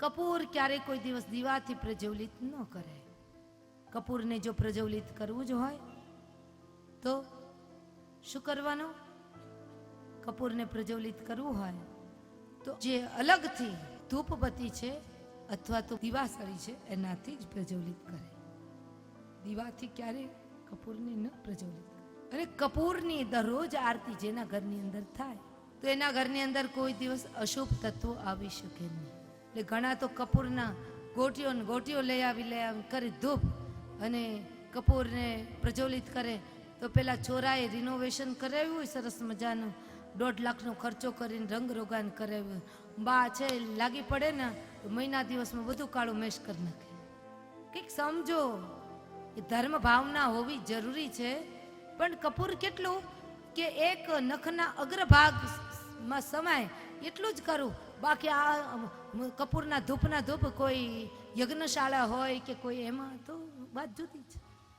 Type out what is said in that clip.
કપૂર ક્યારે કોઈ દિવસ દીવાથી પ્રજ્વલિત ન કરે. કપૂરને જો પ્રજ્વલિત કરવું જ હોય, તો શું કરવાનું? કપૂરને પ્રજ્વલિત કરવું હોય, તો જે અલગથી ધૂપબત્તી છે અથવા તો દીવાસળી છે, એનાથી જ પ્રજ્વલિત કરે. દીવાથી ક્યારે કપૂરને ન પ્રજ્વલિત કરે. અને કપૂરની દરરોજ આરતી જેના ઘરની અંદર થાય, તો એના ઘરની અંદર કોઈ દિવસ અશુભ તત્વો આવી શકે નહીં. એટલે ઘણા તો કપૂરના ગોટીઓ ગોટીઓ લઈ આવી લઈ આવી, કરી ધૂપ અને કપૂરને પ્રજ્વલિત કરે. તો પેલા ચોરાએ રિનોવેશન કરાવ્યું હોય સરસ મજાનું દોઢ લાખનો ખર્ચો કરીને રંગ રોગાન કરાવ્યું. બા છે, લાગી પડે ને, તો મહિના દિવસમાં બધું કાળું મેશ કરી નાખે. કંઈક સમજો, એ ધર્મ ભાવના હોવી જરૂરી છે. પણ કપૂર કેટલું કે એક નખના અગ્રભાગમાં સમાય. એટલું જ કરું. બાકી આ કપૂરના ધૂપના ધૂપ કોઈ યજ્ઞશાળા હોય કે કોઈ એમાં તો વાત જુદી છે